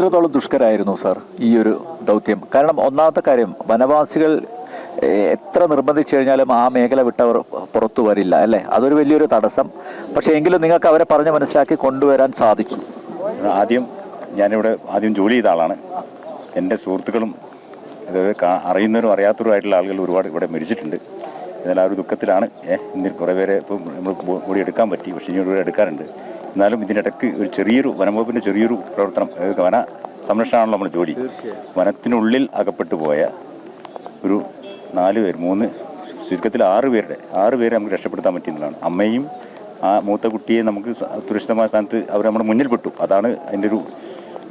എത്രത്തോളം ദുഷ്കരായിരുന്നു സാർ ഈ ഒരു ദൗത്യം. കാരണം ഒന്നാമത്തെ കാര്യം വനവാസികൾ എത്ര നിർബന്ധിച്ചു കഴിഞ്ഞാലും ആ മേഖല വിട്ടവർ പുറത്തു വരില്ല അല്ലേ? അതൊരു വലിയൊരു തടസ്സം. പക്ഷേ എങ്കിലും നിങ്ങൾക്ക് അവരെ പറഞ്ഞ് മനസ്സിലാക്കി കൊണ്ടുവരാൻ സാധിച്ചു. ആദ്യം ഞാനിവിടെ ആദ്യം ജോലി ചെയ്ത ആളാണ്. എന്റെ സുഹൃത്തുക്കളും അതായത് അറിയുന്നവരും അറിയാത്തവരും ആയിട്ടുള്ള ആളുകൾ ഒരുപാട് ഇവിടെ മരിച്ചിട്ടുണ്ട്. എന്നാൽ ആ ഒരു ദുഃഖത്തിലാണ് ഏഹ് ഇന്ന് കുറേ പേരെ ഇപ്പം നമ്മൾ കൂടി എടുക്കാൻ പറ്റി പക്ഷേ ഇനി കൂടി എടുക്കാറുണ്ട്. എന്നാലും ഇതിനിടയ്ക്ക് ഒരു ചെറിയൊരു വനംവകുപ്പിന്റെ ചെറിയൊരു പ്രവർത്തനം അതായത് വന സംരക്ഷണമാണല്ലോ നമ്മുടെ ജോലി. വനത്തിനുള്ളിൽ അകപ്പെട്ടു പോയ ഒരു നാല് പേർ മൂന്ന് ചുരുക്കത്തിൽ ആറ് പേരുടെ ആറ് പേരെ നമുക്ക് രക്ഷപ്പെടുത്താൻ പറ്റുന്നതാണ് അമ്മയും ആ മൂത്ത കുട്ടിയെ നമുക്ക് സുരക്ഷിതമായ സ്ഥാനത്ത് അവർ നമ്മുടെ മുന്നിൽ പെട്ടു. അതാണ് അതിന്റെ ഒരു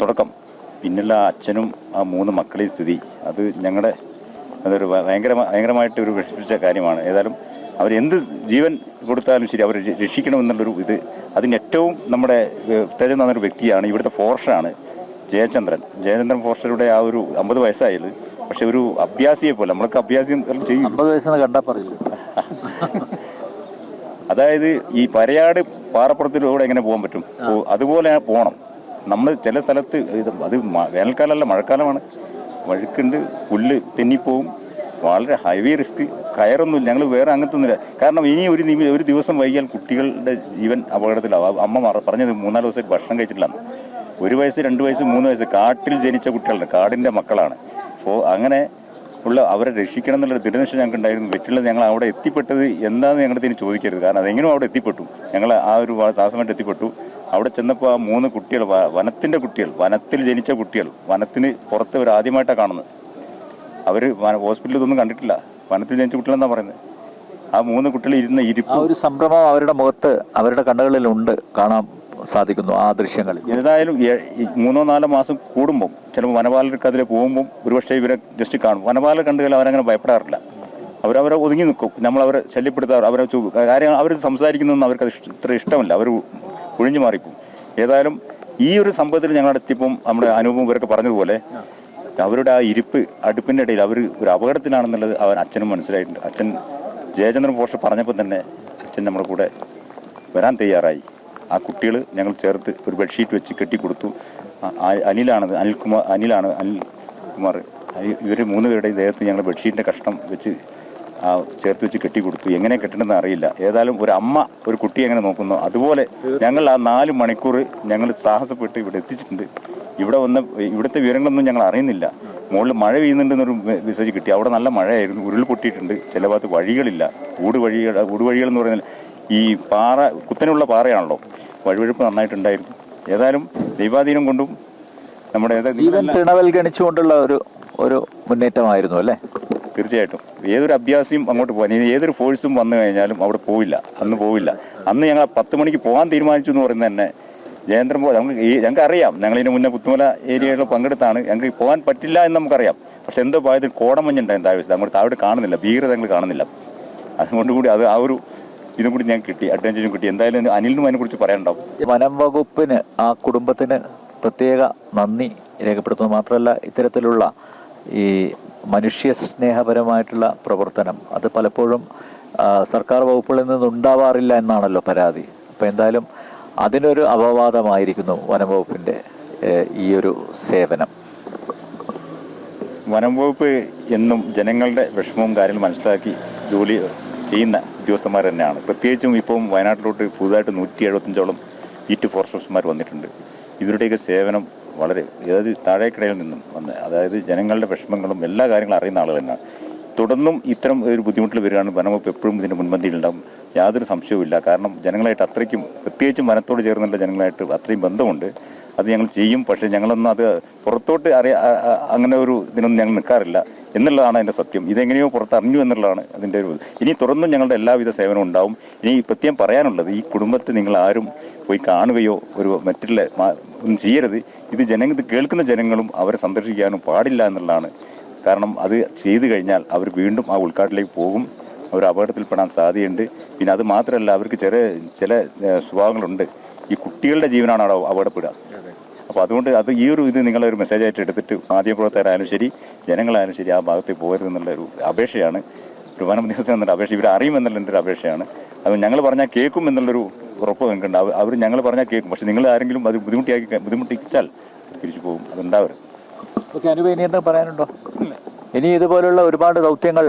തുടക്കം. പിന്നുള്ള ആ അച്ഛനും ആ മൂന്ന് മക്കളെയും സ്ഥിതി. അത് ഞങ്ങളുടെ അതൊരു ഭയങ്കര ഭയങ്കരമായിട്ട് ഒരു വിഷമിച്ച കാര്യമാണ്. ഏതായാലും അവരെന്ത് ജീവൻ കൊടുത്താലും ശരി അവരെ രക്ഷിക്കണമെന്നുള്ളൊരു ഇത്. അതിന് ഏറ്റവും നമ്മുടെ തെരഞ്ഞു തന്നൊരു വ്യക്തിയാണ് ഇവിടുത്തെ ഫോറസ്റ്ററാണ് ജയചന്ദ്രൻ. ജയചന്ദ്രൻ ഫോറസ്റ്ററുടെ ആ ഒരു അമ്പത് വയസ്സായത് പക്ഷെ ഒരു അഭ്യാസിയെ പോലെ നമ്മളൊക്കെ അഭ്യാസം ചെയ്യും. അമ്പത് വയസ്സെന്ന് കണ്ടാൽ പറയില്ല. അതായത് ഈ പരയാട് പാറപ്പുറത്തിലൂടെ എങ്ങനെ പോകാൻ പറ്റും? അതുപോലെ പോകണം നമ്മൾ ചില സ്ഥലത്ത് ഇത് അത് വേനൽക്കാലമല്ല മഴക്കാലമാണ്. വഴുക്കുണ്ട് പുല്ല് തെന്നിപ്പോവും. വളരെ ഹൈവേ റിസ്ക് കയറൊന്നുമില്ല. ഞങ്ങൾ വേറെ അങ്ങനത്തെ ഒന്നുമില്ല കാരണം ഇനി ഒരു ഒരു ദിവസം വൈകിയാൽ കുട്ടികളുടെ ജീവൻ അപകടത്തിലാവും അമ്മ പറഞ്ഞത് മൂന്നാൽ ദിവസം ഭക്ഷണം കഴിച്ചിട്ടില്ല. ഒരു വയസ്സ് രണ്ട് വയസ്സ് മൂന്ന് വയസ്സ് കാട്ടിൽ ജനിച്ച കുട്ടികളുടെ കാടിന്റെ മക്കളാണ്. അപ്പോൾ അങ്ങനെ ഉള്ള അവരെ രക്ഷിക്കണം എന്നുള്ള ദൃഢനിശ്ചയം ഞങ്ങൾക്ക് ഉണ്ടായിരുന്നു വെറ്റുള്ള ഞങ്ങൾ അവിടെ എത്തിപ്പെട്ടത് എന്താണെന്ന് ഞങ്ങളുടെ ഇനി ചോദിക്കരുത്. കാരണം അതെങ്ങനെയും അവിടെ എത്തിപ്പെട്ടു. ഞങ്ങൾ ആ ഒരു സാഹസമായിട്ട് എത്തിപ്പെട്ടു. അവിടെ ചെന്നപ്പോൾ ആ മൂന്ന് കുട്ടികൾ വനത്തിന്റെ കുട്ടികൾ വനത്തിൽ ജനിച്ച കുട്ടികൾ വനത്തിന് പുറത്ത് അവർ ആദ്യമായിട്ടാണ് കാണുന്നത്. അവർ ഹോസ്പിറ്റലിൽ ഇതൊന്നും കണ്ടിട്ടില്ല. വനത്തിൽ ജനിച്ച കുട്ടികളെന്നാ പറയുന്നത് ആ മൂന്ന് കുട്ടികൾ ഇരുന്ന ആ ഇരിപ്പ്. ഒരു സംഭ്രമം അവരുടെ മുഖത്ത് അവരുടെ കണ്ണുകളിൽ ഉണ്ട് കാണാൻ സാധിക്കുന്നു ആ ദൃശ്യങ്ങളിൽ. ഏതായാലും മൂന്നോ നാലോ മാസം കൂടുമ്പോൾ ചിലപ്പോൾ വനപാലർക്ക് അതിൽ പോകുമ്പോൾ ഒരുപക്ഷെ ഇവരെ ജസ്റ്റ് കാണും. വനപാലർ കണ്ടു കഴിഞ്ഞാൽ അവരങ്ങനെ ഭയപ്പെടാറില്ല. അവരവരെ ഒതുങ്ങി നിൽക്കും. നമ്മൾ അവരെ ശല്യപ്പെടുത്താറ് അവരെ കാര്യങ്ങൾ കാര്യം അവർ സംസാരിക്കുന്നതൊന്നും അവർക്ക് അത് ഇത്ര ഇഷ്ടമല്ല. അവർ ഒഴിഞ്ഞു മാറിപ്പോവും. ഏതായാലും ഈ ഒരു സംഭവത്തിൽ ഞങ്ങളുടെ എത്തിയപ്പം നമ്മുടെ അനുഭവം ഇവരൊക്കെ പറഞ്ഞതുപോലെ അവരുടെ ആ ഇരിപ്പ് അടുപ്പിന്റെ ഇടയിൽ അവർ ഒരു അപകടത്തിലാണെന്നുള്ളത് അവൻ അച്ഛനും മനസ്സിലായിട്ടുണ്ട്. അച്ഛൻ ജയചന്ദ്രൻ പോഷ പറഞ്ഞപ്പോൾ തന്നെ അച്ഛൻ നമ്മുടെ കൂടെ വരാൻ തയ്യാറായി. ആ കുട്ടികൾ ഞങ്ങൾ ചേർത്ത് ഒരു ബെഡ്ഷീറ്റ് വെച്ച് കെട്ടിക്കൊടുത്തു. അനിലാണത്. അനിൽകുമാർ അനിലാണ് അനിൽ കുമാർ. ഇവർ മൂന്ന് പേരുടെ ദേഹത്ത് ഞങ്ങൾ ബെഡ്ഷീറ്റിന്റെ കഷ്ണം വെച്ച് ചേർത്ത് വെച്ച് കെട്ടിക്കൊടുത്തു. എങ്ങനെ കെട്ടണമെന്ന് അറിയില്ല. ഏതായാലും ഒരു അമ്മ ഒരു കുട്ടിയെ എങ്ങനെ നോക്കുന്നു? അതുപോലെ ഞങ്ങൾ ആ നാല് മണിക്കൂർ ഞങ്ങൾ സാഹസപ്പെട്ട് ഇവിടെ എത്തിച്ചിട്ടുണ്ട്. ഇവിടെ വന്ന ഇവിടുത്തെ വിവരങ്ങളൊന്നും ഞങ്ങൾ അറിയുന്നില്ല. മുകളിൽ മഴ പെയ്യുന്നുണ്ടെന്നൊരു മെസ്സേജ് കിട്ടി. അവിടെ നല്ല മഴയായിരുന്നു. ഉരുൾ പൊട്ടിയിട്ടുണ്ട്. ചില ഭാഗത്ത് വഴികളില്ല. ഊട് വഴികൾ ഊട് വഴികൾ എന്ന് പറയുന്നത് ഈ പാറ കുത്തനുള്ള പാറയാണല്ലോ. വഴുവഴുപ്പ് നന്നായിട്ടുണ്ടായിരുന്നു. ഏതായാലും ദൈവാധീനം കൊണ്ടും നമ്മുടെ ജീവൻ തൃണവൽഗണിച്ചുകൊണ്ടുള്ള ഒരു ഒരു മുന്നേറ്റമായിരുന്നു അല്ലേ? തീർച്ചയായിട്ടും. ഏതൊരു അഭ്യാസിയും അങ്ങോട്ട് പോകാൻ ഇനി ഏതൊരു ഫോഴ്സും വന്നു കഴിഞ്ഞാലും അവിടെ പോവില്ല. അന്ന് പോവില്ല. അന്ന് ഞങ്ങൾ പത്ത് മണിക്ക് പോകാൻ തീരുമാനിച്ചു എന്ന് പറയുന്നത് തന്നെ ജയേന്ദ്രൻ പോ നമുക്ക് ഈ ഞങ്ങൾക്ക് അറിയാം ഞങ്ങൾ ഇതിന് മുന്നേ പുത്തുമല ഏരിയയിൽ പങ്കെടുത്താണ്. ഞങ്ങൾക്ക് പോകാൻ പറ്റില്ല എന്ന് നമുക്കറിയാം. പക്ഷെ എന്തോ പോയതിൽ കോടമഞ്ഞുണ്ടായി താഴ്ച അങ്ങോട്ട് താഴോട്ട് കാണുന്നില്ല. ഭീകരത ഞങ്ങൾ കാണുന്നില്ല. അതുകൊണ്ട് കൂടി അത് ആ ഒരു ഇതും കൂടി ഞാൻ കിട്ടി. അഡ്വാന്റേജും കിട്ടി. എന്തായാലും അനിലിനും അതിനെക്കുറിച്ച് പറയാനുണ്ടാവും. വനം വകുപ്പിന് ആ കുടുംബത്തിന് പ്രത്യേക നന്ദി രേഖപ്പെടുത്തുന്നത് മാത്രമല്ല ഇത്തരത്തിലുള്ള ഈ മനുഷ്യ സ്നേഹപരമായിട്ടുള്ള പ്രവർത്തനം അത് പലപ്പോഴും സർക്കാർ വകുപ്പുകളിൽ നിന്ന് ഉണ്ടാവാറില്ല എന്നാണല്ലോ പരാതി. അപ്പോൾ എന്തായാലും അതിനൊരു അപവാദമായിരിക്കുന്നു വനംവകുപ്പിന്റെ ഈ ഒരു സേവനം. വനംവകുപ്പ് എന്നും ജനങ്ങളുടെ വിഷമവും കാര്യങ്ങൾ മനസ്സിലാക്കി ജോലി ചെയ്യുന്ന ഉദ്യോഗസ്ഥന്മാർ തന്നെയാണ്. പ്രത്യേകിച്ചും ഇപ്പം വയനാട്ടിലോട്ട് പുതുതായിട്ട് നൂറ്റി എഴുപത്തഞ്ചോളം ഈറ്റ് ഫോറസ്റ്റർമാർ വന്നിട്ടുണ്ട്. ഇവരുടെയൊക്കെ സേവനം വളരെ അതായത് താഴേക്കിടയിൽ നിന്നും വന്ന് അതായത് ജനങ്ങളുടെ വിഷമങ്ങളും എല്ലാ കാര്യങ്ങളും അറിയുന്ന ആളുകൾ തന്നെയാണ്. തുടർന്നും ഇത്തരം ഒരു ബുദ്ധിമുട്ടിൽ വരികയാണ് വനംവകുപ്പ് എപ്പോഴും ഇതിന്റെ മുൻപന്തിയിലുണ്ടാവും. യാതൊരു സംശയവുമില്ല. കാരണം ജനങ്ങളായിട്ട് അത്രയ്ക്കും പ്രത്യേകിച്ചും വനത്തോട് ചേർന്നുള്ള ജനങ്ങളായിട്ട് അത്രയും ബന്ധമുണ്ട്. അത് ഞങ്ങൾ ചെയ്യും. പക്ഷേ ഞങ്ങളൊന്നും അത് പുറത്തോട്ട് അറിയ അങ്ങനെ ഒരു ഇതിനൊന്നും ഞങ്ങൾ നിൽക്കാറില്ല. എന്നുള്ളതാണ് അതിന്റെ സത്യം. ഇതെങ്ങനെയോ പുറത്ത് അറിഞ്ഞു എന്നുള്ളതാണ് അതിന്റെ ഒരു. ഇനി തുറന്നും ഞങ്ങളുടെ എല്ലാവിധ സേവനവും ഉണ്ടാവും. ഇനി പ്രത്യേകം പറയാനുള്ളത് ഈ കുടുംബത്തെ നിങ്ങൾ ആരും പോയി കാണുകയോ ഒരു മറ്റുള്ള ഒന്നും ചെയ്യരുത്. ഇത് ജനങ്ങൾ കേൾക്കുന്ന ജനങ്ങളും അവരെ സന്ദർശിക്കാനും പാടില്ല എന്നുള്ളതാണ് കാരണം അത് ചെയ്തു കഴിഞ്ഞാൽ അവർ വീണ്ടും ആ ഉൾക്കാട്ടിലേക്ക് പോകും. അവർ അപകടത്തിൽപ്പെടാൻ സാധ്യതയുണ്ട്. പിന്നെ അത് മാത്രമല്ല അവർക്ക് ചെറിയ ചില സ്വഭാവങ്ങളുണ്ട്. ഈ കുട്ടികളുടെ ജീവനാണ് അവിടെ അപകടപ്പെടുക. അപ്പോൾ അതുകൊണ്ട് അത് ഈ ഒരു ഇത് നിങ്ങളൊരു മെസ്സേജായിട്ട് എടുത്തിട്ട് മാധ്യമപ്രവർത്തകരായാലും ശരി ജനങ്ങളായാലും ശരി ആ ഭാഗത്തേക്ക് പോകരുതെന്നുള്ള ഒരു അപേക്ഷയാണ്. ഒരു വനം ഉദ്യോഗസ്ഥൻ എന്നുള്ള അപേക്ഷ ഇവർ അറിയുമെന്നുള്ള എന്റെ ഒരു അപേക്ഷയാണ്. അത് ഞങ്ങൾ പറഞ്ഞാൽ കേൾക്കും എന്നുള്ളൊരു ഉറപ്പ് നിങ്ങൾക്കുണ്ട്. അവർ ഞങ്ങൾ പറഞ്ഞാൽ കേൾക്കും. പക്ഷെ നിങ്ങൾ ആരെങ്കിലും അത് ബുദ്ധിമുട്ടിയാക്കി ബുദ്ധിമുട്ടിച്ചാൽ തിരിച്ചു പോകും. അതുണ്ടാവരുത്. ഓക്കെ അനുപ ഇനി എന്താ പറയാനുണ്ടോ? ഇനി ഇതുപോലുള്ള ഒരുപാട് ദൗത്യങ്ങൾ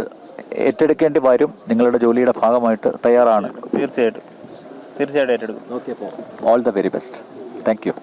ഏറ്റെടുക്കേണ്ടി വരും. നിങ്ങളുടെ ജോലിയുടെ ഭാഗമായിട്ട് തയ്യാറാണ്. തീർച്ചയായിട്ടും. തീർച്ചയായിട്ടും ഏറ്റെടുക്കും. Okay all the very best thank you